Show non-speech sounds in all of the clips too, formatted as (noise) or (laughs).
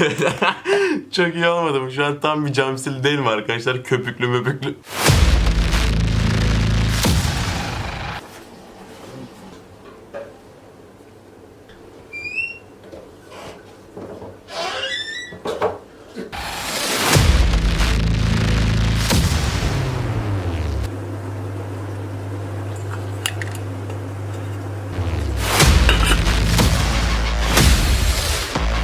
(laughs) Çok iyi olmadı mı? Şu an tam bir camsil değil mi arkadaşlar? Köpüklü möpüklü.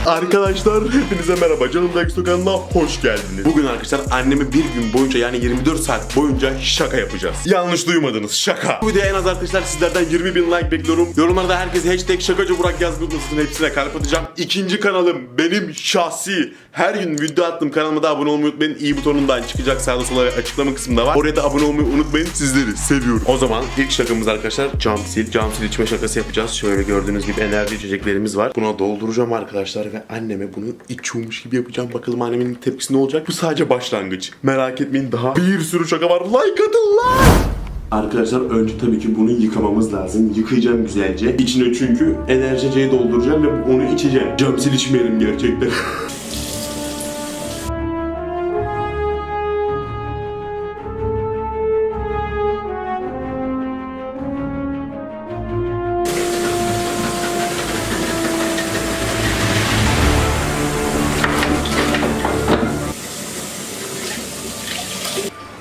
Arkadaşlar hepinize merhaba. Canım Dax kanalına hoş geldiniz. Bugün arkadaşlar annemi bir gün boyunca yani 24 saat boyunca şaka yapacağız. Yanlış duymadınız şaka. Bu videoya en az arkadaşlar sizlerden 20 bin like bekliyorum. Yorumlarda herkes hashtag şakacı Burak unutmasın. Hepsine kalp atacağım. İkinci kanalım benim şahsi. Her gün video attım kanalıma da abone olmayı unutmayın. İyi butonundan çıkacak sağda sola açıklama kısmında var. Oraya da abone olmayı unutmayın. Sizleri seviyorum. O zaman ilk şakamız arkadaşlar cam sil. Cam sil içme şakası yapacağız. Şöyle gördüğünüz gibi enerji içeceklerimiz var. Buna dolduracağım arkadaşlar ve anneme bunu içiyormuş gibi yapacağım. Bakalım annemin tepkisi ne olacak? Bu sadece başlangıç. Merak etmeyin daha bir sürü şaka var. Like atın lan! Arkadaşlar önce tabii ki bunu yıkamamız lazım. Yıkayacağım güzelce. İçine çünkü enerjiceyi dolduracağım ve onu içeceğim. Cam sil içmeyelim gerçekten. (laughs)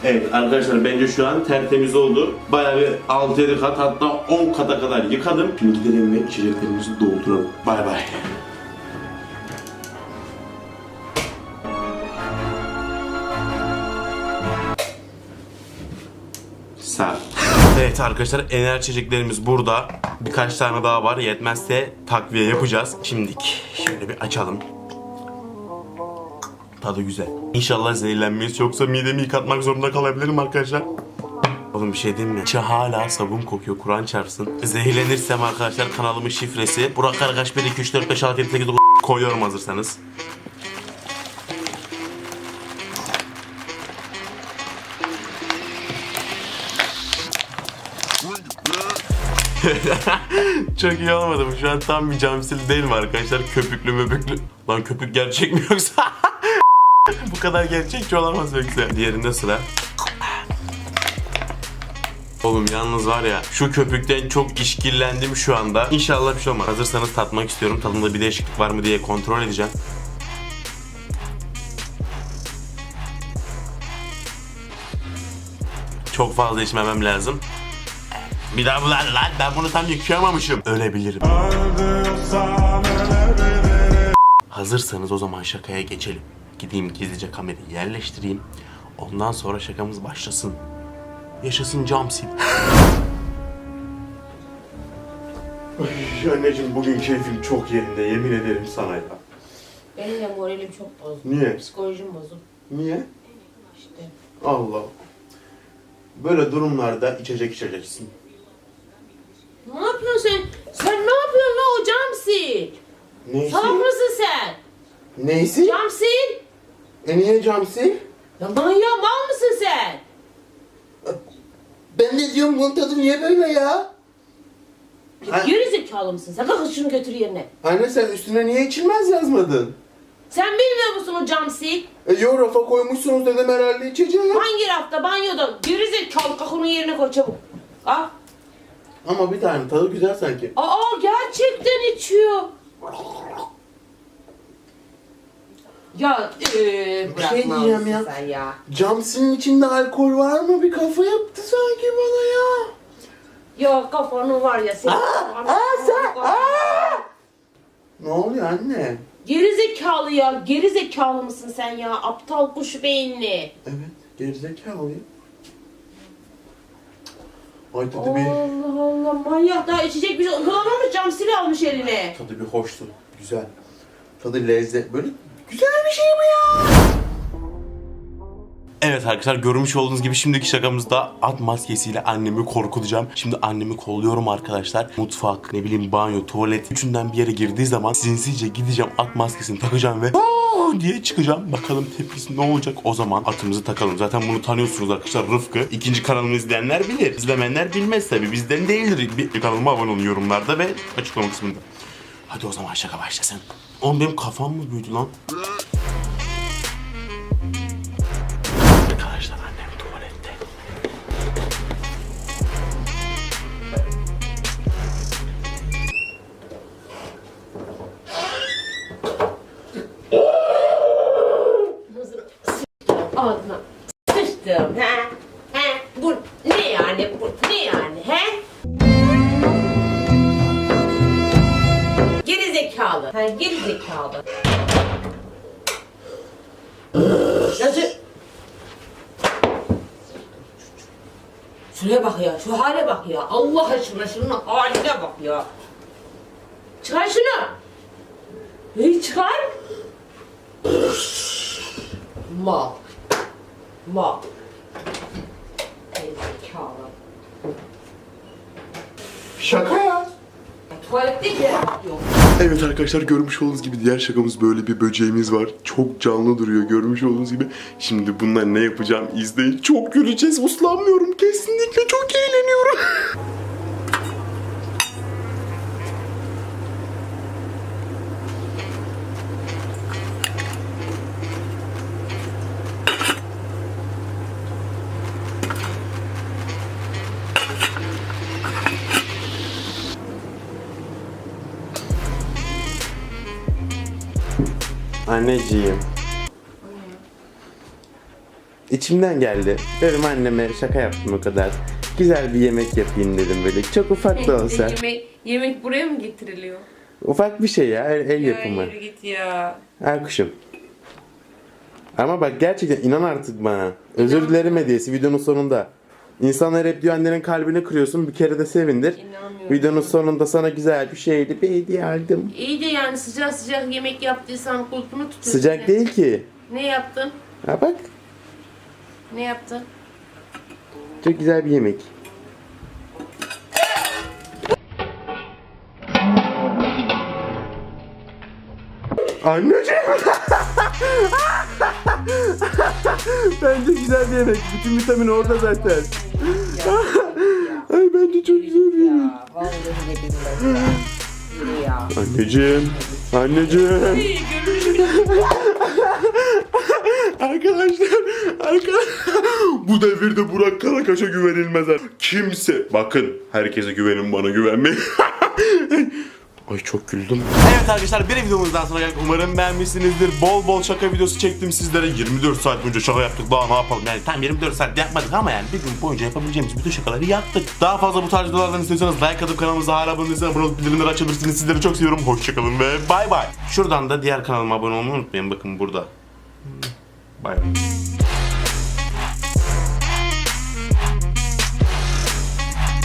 Evet arkadaşlar bence şu an tertemiz oldu. Bayağı bir 6-7 kat hatta 10 kata kadar yıkadım. Şimdi gidelim ve içeceklerimizi dolduralım. Bay bay. Sağ. Evet arkadaşlar enerji içeceklerimiz burada. Birkaç tane daha var. Yetmezse takviye yapacağız. Şimdik şöyle bir açalım. Tadı güzel. İnşallah zehirlenmeyiz yoksa midemi yıkatmak zorunda kalabilirim arkadaşlar. Oğlum bir şey diyeyim mi? İçi hala sabun kokuyor Kur'an çarpsın. Zehirlenirsem arkadaşlar kanalımın şifresi. Burak Karakaş 1 2 3 4 5 6 7 8 9 koyuyorum hazırsanız. (laughs) Çok iyi olmadı mı? Şu an tam bir camsil değil mi arkadaşlar? Köpüklü möpüklü. Lan köpük gerçek mi yoksa? (laughs) (laughs) Bu kadar gerçekçi olamaz yoksa. Diğerinde sıra. Oğlum yalnız var ya şu köpükten çok işkillendim şu anda. İnşallah bir şey olmaz. Hazırsanız tatmak istiyorum. Tadında bir değişiklik var mı diye kontrol edeceğim. Çok fazla içmemem lazım. Bir daha bulan lan ben bunu tam yıkayamamışım. Ölebilirim. Hazırsanız o zaman şakaya geçelim. Gideyim gizlice kamerayı yerleştireyim. Ondan sonra şakamız başlasın. Yaşasın cam sil. Anneciğim bugün keyfim çok yerinde yemin ederim sana ya. Benim de moralim çok bozuk. Niye? Psikolojim bozuk. Niye? İşte. Allah. Böyle durumlarda içecek içeceksin. Ne yapıyorsun sen? Sen ne yapıyorsun lan o cam sil? Neyse? Salak mısın sen? Neyse? Cam sil? E niye cam sil? Ya manyak mal mısın sen? Ben de diyorum bunun tadı niye böyle ya? Ya Geri zekalı mısın sen? Kalk şunu götür yerine. Anne sen üstüne niye içilmez yazmadın? Sen bilmiyor musun o cam sil? E yo rafa koymuşsunuz dedim herhalde içeceğim. Hangi rafta banyoda? Geri zekalı kalk onu yerine koy çabuk. Ah. Ama bir tane tadı güzel sanki. Aa gerçekten içiyor. Ya eee Bir şey diyeceğim ya. sen ya. Camsinin içinde alkol var mı? Bir kafa yaptı sanki bana ya. Ya kafanı var ya senin. aa, sen- Ne oluyor anne? Geri zekalı ya. Geri zekalı mısın sen ya? Aptal kuş beyinli. Evet, gerizekalıyım. Ay tadı bir, Allah Allah manyak daha içecek bir şey. Kullanmamış cam sili almış eline. tadı bir hoştu. Güzel. Tadı lezzet. Böyle güzel bir şey bu ya. Evet arkadaşlar görmüş olduğunuz gibi şimdiki şakamızda at maskesiyle annemi korkutacağım. Şimdi annemi kolluyorum arkadaşlar. Mutfak, ne bileyim banyo, tuvalet. Üçünden bir yere girdiği zaman sinsice gideceğim at maskesini takacağım ve diye çıkacağım. Bakalım tepkisi ne olacak o zaman atımızı takalım. Zaten bunu tanıyorsunuz arkadaşlar Rıfkı. İkinci kanalımı izleyenler bilir. İzlemeyenler bilmez tabi. Bizden değildir. Bir kanalıma abone olun yorumlarda ve açıklama kısmında. Hadi o zaman şaka başlasın. Oğlum benim kafam mı büyüdü lan? Arkadaşlar annem tuvalette. Ağzına sıçtım. He? Zekalı. Ha, geri zekalı. Nasıl? Şuraya bak ya, şu hale bak ya. Allah aşkına şunun haline bak ya. Çıkar şunu. İyi çıkar. Mal. Mal. Gerizekalı. Şaka ya. Ya, Tuvalette yer yok. (laughs) Evet arkadaşlar görmüş olduğunuz gibi diğer şakamız böyle bir böceğimiz var. Çok canlı duruyor görmüş olduğunuz gibi. Şimdi bunlar ne yapacağım izleyin. Çok güleceğiz uslanmıyorum kesinlikle çok eğleniyorum. (laughs) Anneciğim. İçimden geldi. Dedim anneme şaka yaptım o kadar. Güzel bir yemek yapayım dedim böyle. Çok ufak da olsa. yemek, yemek buraya mı getiriliyor? Ufak bir şey ya el, el yapımı. Ya yürü git ya. Al kuşum. Ama bak gerçekten inan artık bana. Özür dilerim hediyesi videonun sonunda. İnsanlar hep diyor annenin kalbini kırıyorsun bir kere de sevindir. İnanmıyorum. Videonun sonunda sana güzel bir şeydi bir hediye aldım. İyi de yani sıcak sıcak yemek yaptıysan kulpunu tutuyorsun. Sıcak ya. değil ki. Ne yaptın? Ha bak Ne yaptın? çok güzel bir yemek. Anneciğim. (laughs) bence güzel bir yemek. Bütün vitamin orada zaten. Ay bence çok güzel bir yemek. Vallahi ya. Anneciğim. Anneciğim. Arkadaşlar, arkadaşlar bu devirde Burak Karakaş'a güvenilmez. Kimse, bakın herkese güvenin bana güvenmeyin. (laughs) Ay çok güldüm. Evet arkadaşlar bir videomuzdan sonra geldik. Umarım beğenmişsinizdir. Bol bol şaka videosu çektim sizlere. 24 saat boyunca şaka yaptık. Daha ne yapalım yani. Tam 24 saat yapmadık ama yani bir gün boyunca yapabileceğimiz bütün şakaları yaptık. Daha fazla bu tarz videolardan istiyorsanız like atıp kanalımıza hala abone değilseniz abone olup bildirimleri açabilirsiniz. Sizleri çok seviyorum. Hoşçakalın ve bay bay. Şuradan da diğer kanalıma abone olmayı unutmayın. Bakın burada. Bay bay.